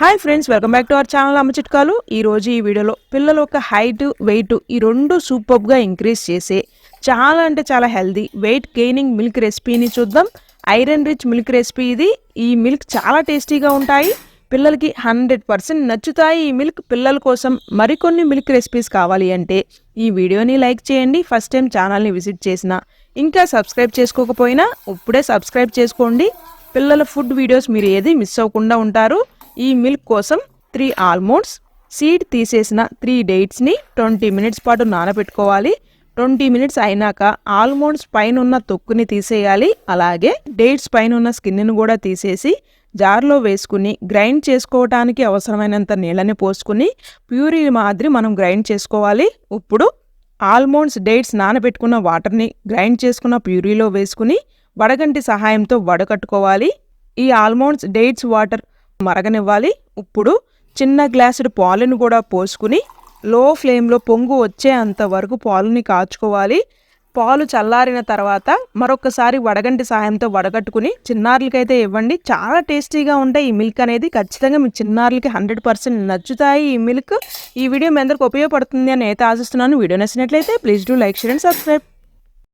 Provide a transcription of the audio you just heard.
Hi friends welcome back to our channel అమ్మ చిట్కాలు ఈ రోజు ఈ వీడియోలో పిల్లల యొక్క హైట్ వెయిట్ ఈ రెండు సూపర్గా ఇంక్రీజ్ చేసే చాలా అంటే చాలా హెల్దీ వెయిట్ గెయినింగ్ మిల్క్ రెసిపీని చూద్దాం. ఐరన్ రిచ్ మిల్క్ రెసిపీ ఇది. ఈ మిల్క్ చాలా టేస్టీగా ఉంటాయి. పిల్లలకి హండ్రెడ్ పర్సెంట్ నచ్చుతాయి ఈ మిల్క్ పిల్లల కోసం మరికొన్ని మిల్క్ రెసిపీస్ కావాలి అంటే ఈ వీడియోని లైక్ చేయండి. ఫస్ట్ టైం ఛానల్ని విజిట్ చేసిన ఇంకా సబ్స్క్రైబ్ చేసుకోకపోయినా ఇప్పుడే సబ్స్క్రైబ్ చేసుకోండి. పిల్లల ఫుడ్ వీడియోస్ మీరు ఏది మిస్ అవ్వకుండా ఉంటారు. ఈ మిల్క్ కోసం త్రీ ఆల్మండ్స్ సీడ్ తీసేసిన త్రీ డేట్స్ని ట్వంటీ మినిట్స్ పాటు నానబెట్టుకోవాలి. ట్వంటీ మినిట్స్ అయినాక ఆల్మండ్స్ పైన ఉన్న తొక్కుని తీసేయాలి. అలాగే డేట్స్ పైన ఉన్న స్కిన్ని కూడా తీసేసి జార్లో వేసుకుని గ్రైండ్ చేసుకోవటానికి అవసరమైనంత నీళ్ళని పోసుకుని ప్యూరీ మాదిరి మనం గ్రైండ్ చేసుకోవాలి. ఇప్పుడు ఆల్మండ్స్ డేట్స్ నానబెట్టుకున్న వాటర్ని గ్రైండ్ చేసుకున్న ప్యూరీలో వేసుకుని వడగంటి సహాయంతో వడకట్టుకోవాలి. ఈ ఆల్మండ్స్ డేట్స్ వాటర్ మరగనివ్వాలి. ఇప్పుడు చిన్న గ్లాసుడు పాలను కూడా పోసుకుని లో ఫ్లేమ్లో పొంగు వచ్చేంత వరకు పాలుని కాచుకోవాలి. పాలు చల్లారిన తర్వాత మరొకసారి వడగంటి సాయంతో వడగట్టుకుని చిన్నారులకైతే ఇవ్వండి. చాలా టేస్టీగా ఉంటాయి ఈ మిల్క్ అనేది. ఖచ్చితంగా మీ చిన్నారులకి హండ్రెడ్ పర్సెంట్ నచ్చుతాయి ఈ మిల్క్. ఈ వీడియో మీ అందరికి ఉపయోగపడుతుంది అని అయితే ఆశిస్తున్నాను. వీడియో నచ్చినట్లయితే please do like share and subscribe.